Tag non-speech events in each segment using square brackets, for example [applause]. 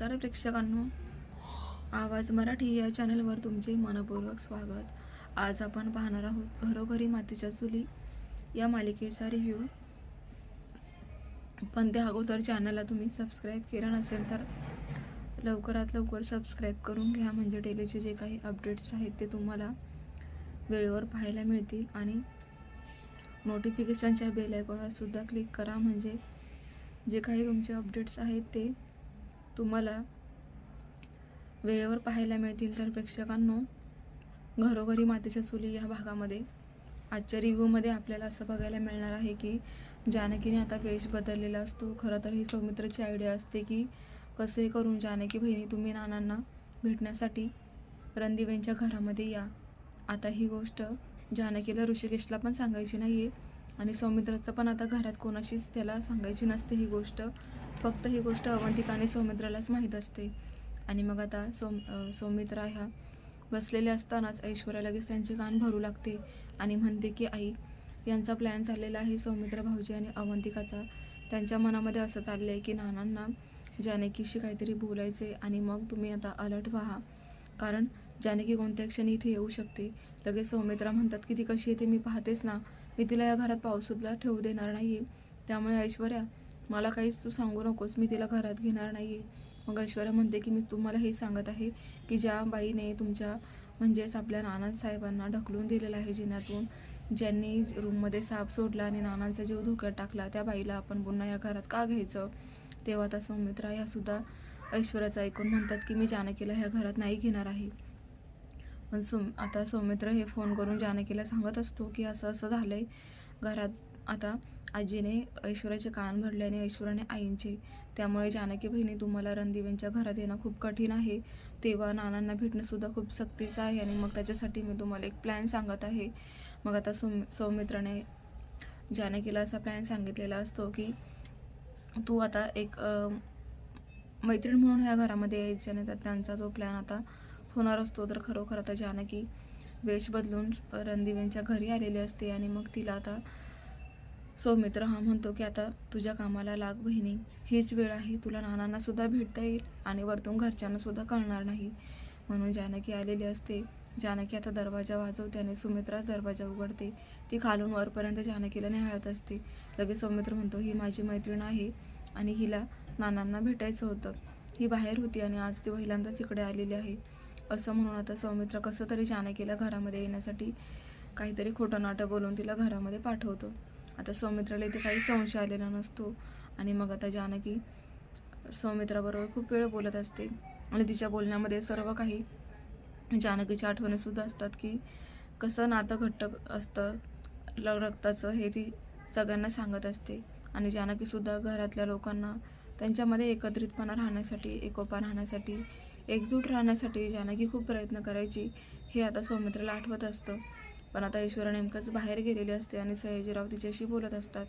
नमस्कार प्रेक्षकांनो. आवाज मराठी या चॅनलवर तुमचे मनपूर्वक स्वागत. आज आपण पाहणार आहोत घरोघरी मातीच्या चुली या मालिकेचा रिव्ह्यू पण त्या अगोदर चॅनलला तुम्ही सबस्क्राईब केलं नसेल तर लवकरात लवकर सबस्क्राईब करून घ्या. म्हणजे डेलीचे जे काही अपडेट्स आहेत ते तुम्हाला वेळेवर पाहायला मिळतील. आणि नोटिफिकेशनच्या बेल आयकॉनवर सुद्धा क्लिक करा. म्हणजे जे काही तुमचे अपडेट्स आहेत ते तुम्हाला वेळेवर पाहायला मिळतील तर प्रेक्षकांनो घरोघरी मातीच्या चुली या भागामध्ये आजच्या रिव्ह्यूमध्ये आपल्याला असं बघायला मिळणार आहे की जानकीने आता वेश बदललेला असतो. खरं तर ही सौमित्राची आयडिया असते की कसे करून जानकी बहिणी तुम्ही नानांना भेटण्यासाठी रणदिवेंच्या घरामध्ये या. आता ही गोष्ट जानकीला ऋषिकेशला पण सांगायची नाही आहे आणि सौमित्राचं पण आता घरात कोणाशीच त्याला सांगायची नसते ही गोष्ट. फक्त ही गोष्ट अवंतिका आणि सौमित्रालाच माहीत असते. आणि मग आता सौम सौमित्रा ह्या बसलेल्या असतानाच ऐश्वर्या लगेच त्यांचे कान भरू लागते आणि म्हणते की आई यांचा प्लॅन चाललेला आहे सौमित्र भाऊजी आणि अवंतिकाचा. त्यांच्या मनामध्ये असं चाललं आहे की नानांना जानकीशी काहीतरी बोलायचे आणि मग तुम्ही आता अलर्ट व्हा. कारण जानकी कोणत्या क्षणी इथे येऊ शकते? लगेच सौमित्रा म्हणतात की ती कशी येते? मी पाहतेच ना. मी तिला या घरात पाऊससुद्धा ठेवू देणार नाही आहे त्यामुळे ऐश्वर्या मला काहीच तू सांगू नकोस मी तिला घरात घेणार नाही आहे मग ऐश्वर्या म्हणते की मी तुम्हाला हे सांगत आहे की ज्या बाईने तुमच्या म्हणजेच आपल्या नानासाहेबांना ढकलून दिलेलं आहे जिन्यातून ज्यांनी रूममध्ये साप सोडला आणि नानांचा जीव धोक्यात टाकला त्या बाईला आपण पुन्हा या घरात का घ्यायचं? तेव्हा त्या सौमित्रा ह्यासुद्धा ऐश्वर्याचं ऐकून म्हणतात की मी जानकीला ह्या घरात नाही घेणार आहे. पण सुम आता सौमित्र हे फोन करून जानकीला सांगत असतो की असं असं झालं आहे घरात आता आजीने ऐश्वर्याचे कान भरले आणि ऐश्वर्याने आईंचे. त्यामुळे जानकी बहिणी तुम्हाला रणदिवेंच्या घरात येणं खूप कठीण आहे. तेव्हा नानांना भेटणंसुद्धा खूप सक्तीचं आहे आणि मग त्याच्यासाठी मी तुम्हाला एक प्लॅन सांगत आहे. मग आता सौम सौमित्राने जानकीला असा प्लॅन सांगितलेला असतो की तू आता एक मैत्रीण म्हणून ह्या घरामध्ये यायचं आणि तर त्यांचा तो प्लॅन आता होणार असतो. तर खरोखर आता जानकी वेश बदलून रणदिवेंच्या घरी आलेली असते आणि मग तिला आता सौमित्र हा म्हणतो की आता तुझ्या कामाला लाग बहिणी. हीच वेळ आहे. तुला नानांनासुद्धा भेटता येईल आणि वरतून घरच्यांनासुद्धा कळणार नाही. म्हणून जानकी आलेली असते. जानकी आता दरवाजा वाजवते आणि सुमित्राच दरवाजा उघडते. ती खालून वरपर्यंत जानकीला निहाळत असते. लगेच सौमित्र म्हणतो ही माझी मैत्रीण आहे आणि हिला नानांना भेटायचं होतं. ही बाहेर होती आणि आज ती पहिल्यांदाच इकडे आलेली आहे. असं म्हणून आता सौमित्र कसं तरी जानकीला घरामध्ये येण्यासाठी काहीतरी खोटं नाटं बोलून तिला घरामध्ये पाठवतो. आता सौमित्राला इथे काही संशय आलेला नसतो. आणि मग आता जानकी सौमित्राबरोबर खूप वेळ बोलत असते. आणि तिच्या बोलण्यामध्ये सर्व काही जानकीच्या आठवणीसुद्धा असतात की कसं नातं घट्ट असतं. ल रक्ताचं हे ती सगळ्यांना सांगत असते. आणि जानकीसुद्धा घरातल्या लोकांना त्यांच्यामध्ये एकत्रितपणा राहण्यासाठी एकोपा राहण्यासाठी एकजूट राहण्यासाठी जानकी खूप प्रयत्न करायची हे आता सौमित्राला आठवत असतं. पण आता ऐश्वर्या नेमकंच बाहेर गेलेली असते आणि सयाजीराव तिच्याशी बोलत असतात.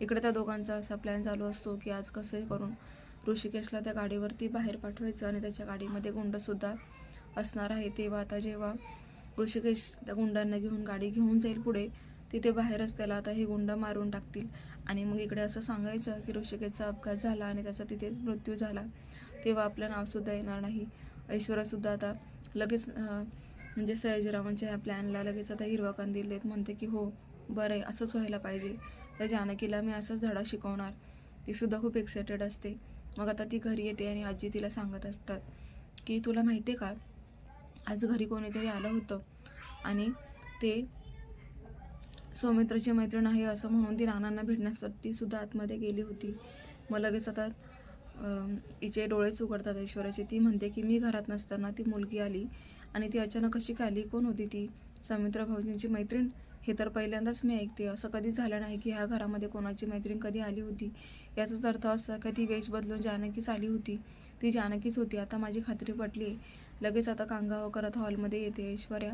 इकडे त्या दोघांचा असा प्लॅन चालू असतो की आज कसंही करून ऋषिकेशला त्या गाडीवरती बाहेर पाठवायचं आणि त्याच्या गाडीमध्ये गुंडसुद्धा असणार आहे. तेव्हा आता जेव्हा ऋषिकेश त्या गुंडांना घेऊन गाडी घेऊन जाईल पुढे तिथे बाहेरच त्याला आता हे गुंड मारून टाकतील. आणि मग इकडे असं सांगायचं की ऋषिकेशचा अपघात झाला आणि त्याचा तिथे मृत्यू झाला. तेव्हा आपलं नावसुद्धा येणार नाही. ऐश्वर्यासुद्धा आता लगेच म्हणजे सयाजीरावांच्या ह्या प्लॅनला लगेच आता हिरवा कंदील देत म्हणते की हो बरं आहे असंच व्हायला पाहिजे. तर जानकीला मी असंच धडा शिकवणार. ती सुद्धा खूप एक्सायटेड असते. मग आता ती घरी येते आणि आजी तिला सांगत असतात की तुला माहिती आहे का? आज घरी कोणीतरी आलं होतं आणि ते सौमित्राची मैत्रीण आहे असं म्हणून ती नानांना भेटण्यासाठी सुद्धा आतमध्ये गेली होती. मग लगेच आता हिचे डोळेच उघडतात ऐश्वर्याचे. ती म्हणते की मी घरात नसताना ती मुलगी आली आणि ती अचानक कशी काय आली? कोण होती ती? सौमित्र भाऊजींची मैत्रीण? हे तर पहिल्यांदाच मी ऐकते. असं कधीच झालं नाही की ह्या घरामध्ये कोणाची मैत्रीण कधी आली होती. याचाच अर्थ असा की ती वेश बदलून जानकीच आली होती. ती जानकीच होती. आता माझी खात्री पटली लगेच आता कांगाव करत हॉलमध्ये येते ऐश्वर्या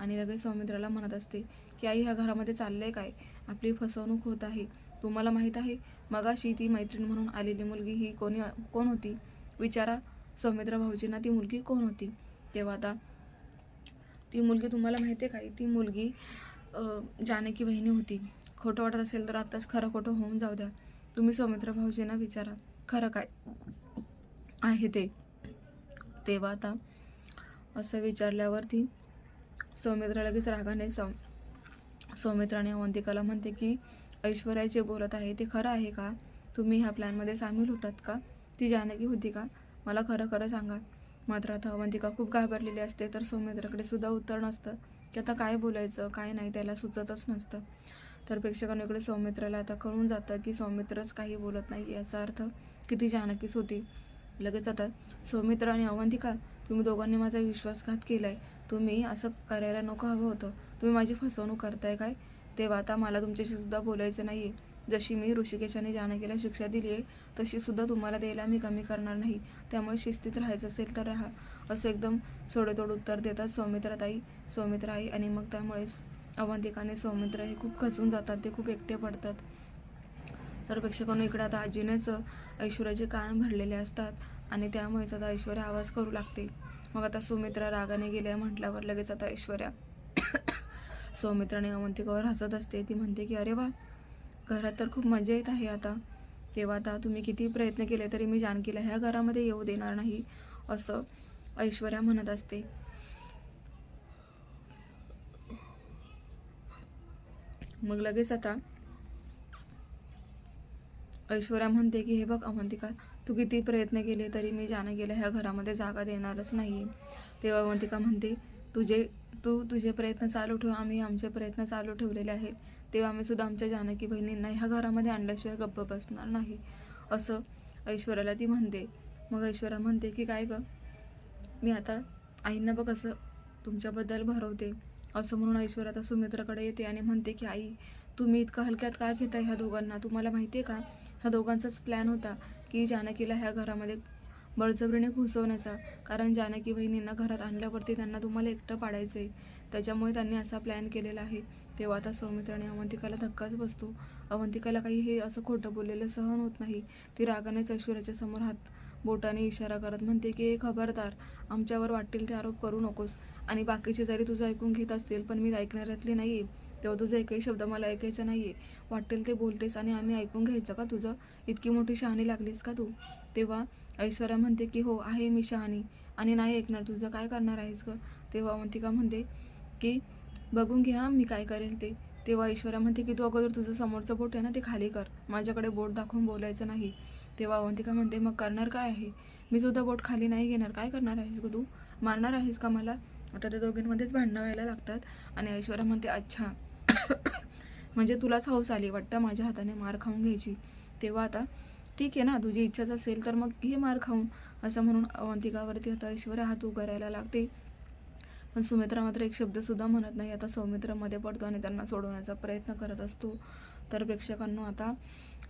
आणि लगेच सौमित्राला म्हणत असते की आई ह्या घरामध्ये चाललंय काय? आपली फसवणूक होत आहे. तुम्हाला माहीत आहे मगाशी ती मैत्रीण म्हणून आलेली मुलगी ही कोणी कोण होती? विचारा सौमित्र भाऊजींना ती मुलगी कोण होती? तेव्हा आता ती मुलगी तुम्हाला माहिती आहे काय ती मुलगी जानकी बहिणी होती. खोटं वाटत असेल तर आत्ताच खरं खोटं होऊन जाऊ द्या. तुम्ही सौमित्र भाऊजींना विचारा खरं काय आहे ते? तेव्हा आता असं विचारल्यावरती सौमित्रा लगेच रागाने सौ सौमित्राने अवंतिकाला म्हणते की ऐश्वर्या जे बोलत आहे ते खरं आहे का? तुम्ही ह्या प्लॅनमध्ये सामील होतात का? ती जानकी होती का? मला खरं खरं सांगा. मात्र आता अवंतिका खूप घाबरलेली असते तर सौमित्राकडे सुद्धा उत्तर नसतं. की आता काय बोलायचं काय नाही त्याला सुचतच नसतं. तर प्रेक्षकांकडे इकडे सौमित्राला आता कळून जातं की सौमित्रच काही बोलत नाही याचा अर्थ किती जानकीच होती. लगेच आता सौमित्र आणि अवंतिका तुम्ही दोघांनी माझा विश्वासघात केला आहे तुम्ही असं करायला नको हवं होतं. तुम्ही माझी फसवणूक करताय काय? तेव्हा आता मला तुमच्याशी सुद्धा बोलायचं नाही आहे जशी मी ऋषिकेशाने जानकीला शिक्षा दिली आहे तशी सुद्धा तुम्हाला द्यायला मी कमी करणार नाही. त्यामुळे शिस्तीत राहायचं असेल तर राहा. असं एकदम सोडेतोड उत्तर देतात सौमित्राताई. सौमित्र आई आणि मग त्यामुळेच अवंतिकाने सौमित्र हे खूप खचून जातात ते खूप एकटे पडतात. तर प्रेक्षकांनो इकडे आता आजीनेच ऐश्वर्याचे कान भरलेले असतात आणि त्यामुळेच आता ऐश्वर्या आवाज करू लागते. मग आता सुमित्रा रागाने गेल्या म्हटल्यावर लगेच आता ऐश्वर्या सौमित्राने अवंतिकावर हसत असते. ती म्हणते की अरे वा घरात तर खूप मजा येत आहे आता. तेव्हा आता तुम्ही किती प्रयत्न केले तरी मी जानकीला ह्या घरामध्ये येऊ देणार नाही असं ऐश्वर्या म्हणत असते. मग लगेच आता ऐश्वर्या म्हणते की हे बघ अवंतिका तू किती प्रयत्न केले तरी मी जानकीला ह्या घरामध्ये जागा देणारच नाही तेव्हा अवंतिका म्हणते तुझे तू तुझे प्रयत्न चालू ठेव आम्ही आमचे प्रयत्न चालू ठेवलेले आहेत. तेव्हा आम्ही सुद्धा आमच्या जानकी बहिणींना ह्या घरामध्ये आणल्याशिवाय गप्प बसणार नाही असं ऐश्वराला ती म्हणते. मग ऐश्वर्या म्हणते की काय ग? मी आता आईंना बघ असं तुमच्याबद्दल भरवते. असं म्हणून ऐश्वर्या आता सुमित्राकडे येते आणि म्हणते की आई तुम्ही इतकं हलक्यात का घेता ह्या दोघांना? तुम्हाला माहिती आहे का? ह्या दोघांचाच प्लॅन होता की जानकीला ह्या घरामध्ये बळजबरीने घुसवण्याचा. कारण जानकी बहिणींना घरात आणल्यावरती त्यांना तुम्हाला एकटं पाडायचं आहे त्याच्यामुळे त्यांनी असा प्लॅन केलेला आहे. तेव्हा आता सौमित्राने अवंतिकाला धक्काच बसतो. अवंतिकाला काही हे असं खोटं बोललेलं सहन होत नाही. ती रागानेच ऐश्वर्याच्या समोर हात बोटाने इशारा करत म्हणते की खबरदार आमच्यावर वाटतील ते आरोप करू नकोस. आणि बाकीचे जरी तुझं ऐकून घेत असतील पण मी ऐकणाऱ्यातली नाही आहे तेव्हा तुझं एकही शब्द मला ऐकायचा नाही आहे वाटेल ते बोलतेस आणि आम्ही ऐकून घ्यायचं का तुझं? इतकी मोठी शहाणी लागलीस का तू? तेव्हा ऐश्वर्या म्हणते की हो आहे मी शहाणी आणि नाही ऐकणार. तुझं काय करणार आहेस ग? तेव्हा अवंतिका म्हणते की बघून घ्या मी काय करेल ते. तेव्हा ऐश्वर्या म्हणते की तू अगोदर तुझं समोरचं बोट आहे ना ते खाली कर. माझ्याकडे बोट दाखवून बोलायचं नाही. तेव्हा अवंतिका म्हणते मग करणार काय आहे? मी सुद्धा बोट खाली नाही घेणार. काय करणार आहेस ग तू? मारणार आहेस का मला? आता त्या दोघींमध्येच भांडणं व्हायला लागतात आणि ऐश्वर्या म्हणते अच्छा [coughs] म्हणजे तुलाच हौस आली वाटतं माझ्या हाताने मार खाऊन घ्यायची. तेव्हा आता ठीक आहे ना तुझी इच्छाच असेल तर मग घे मार खाऊन असं म्हणून अवंतिकावरती आता ऐश्वर्या हात उगारायला लागते. पण सुमित्रा मात्र एक शब्दसुद्धा म्हणत नाही. आता सौमित्रमध्ये पडतो आणि त्यांना सोडवण्याचा प्रयत्न करत असतो. तर प्रेक्षकांना आता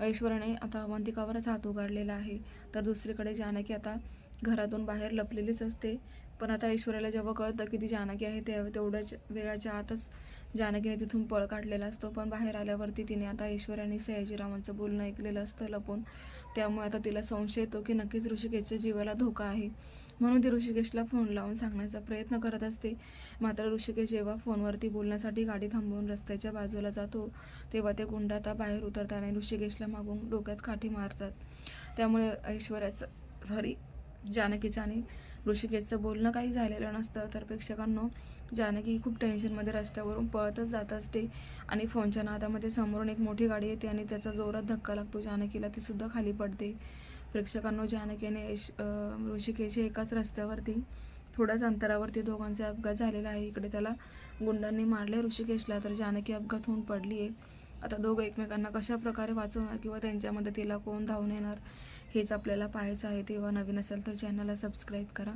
ऐश्वर्याने आता अवंतिकावरच हात उगारलेला आहे. तर दुसरीकडे जानकी आता घरातून बाहेर लपलेलीच असते. पण आता ऐश्वर्याला जेव्हा कळतं की ती जानकी आहे तेव्हा तेवढ्याच वेळाच्या आतच जानकीने तिथून पळ काढलेला असतो पण बाहेर आल्यावरती तिने आता ऐश्वर्याने सयाजीरावांचं बोलणं ऐकलेलं असतं लपून. त्यामुळे आता तिला संशय येतो की नक्कीच ऋषिकेशच्या जीवाला धोका आहे. म्हणून ती ऋषिकेशला फोन लावून सांगण्याचा प्रयत्न करत असते. मात्र ऋषिकेश जेव्हा फोनवरती बोलण्यासाठी गाडी थांबवून रस्त्याच्या बाजूला जातो तेव्हा ते गुंड आता बाहेर उतरताना ऋषिकेशला मागून डोक्यात काठी मारतात. त्यामुळे ऐश्वर्याचं सॉरी जानकीचा आणि ऋषिकेशचं बोलणं काही झालेलं नसतं. तर प्रेक्षकांनो जानकी खूप टेन्शनमध्ये रस्त्यावरून पळतच जात असते आणि फोनच्या नादामध्ये समोरून एक मोठी गाडी येते आणि त्याचा जोरात धक्का लागतो. जानकीला ती सुद्धा खाली पडते. प्रेक्षकांनो जानकीने यश ऋषिकेश हे एकाच रस्त्यावरती थोड्याच अंतरावरती दोघांचा अपघात झालेला आहे. इकडे त्याला गुंडांनी मारले ऋषिकेशला तर जानकी अपघात होऊन पडली आहे आता दोघं एकमेकांना कशा प्रकारे वाचवणार किंवा त्यांच्या मदतीला कोण धावून येणार हेच आपल्याला पाहायचं आहे. तेव्हा नवीन असेल तर चॅनलला सबस्क्राईब करा.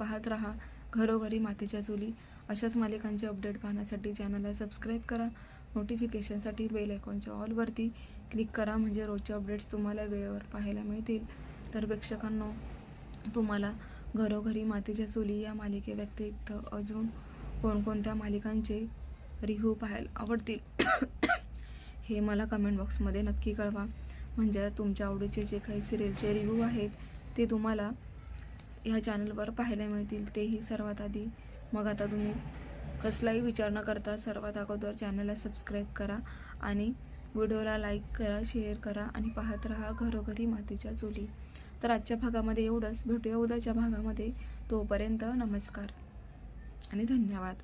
पाहत राहा घरोघरी मातीच्या चुली. अशाच मालिकांचे अपडेट पाहण्यासाठी चॅनलला सबस्क्राईब करा. नोटिफिकेशनसाठी बेल आयकॉनच्या ऑलवरती क्लिक करा. म्हणजे रोजचे अपडेट्स तुम्हाला वेळेवर पाहायला मिळतील. तर प्रेक्षकांनो तुम्हाला घरोघरी मातीच्या चुली या मालिकेव्यतिरिक्त अजून कोणकोणत्या मालिकांचे रिव्ह्यू पाहायला आवडतील? हे मला कमेंट बॉक्समध्ये नक्की कळवा. म्हणजे तुमच्या आवडीचे जे काही सिरियलचे रिव्ह्यू आहेत ते तुम्हाला ह्या चॅनलवर पाहायला मिळतील. तेही सर्वात आधी. मग आता तुम्ही कसलाही विचार न करता सर्वात अगोदर चॅनलला सबस्क्राईब करा आणि व्हिडिओला लाईक करा शेअर करा आणि पाहत राहा घरोघरी मातीच्या चुली. तर आजच्या भागामध्ये एवढंच. भेटूया उद्याच्या भागामध्ये. तोपर्यंत नमस्कार आणि धन्यवाद.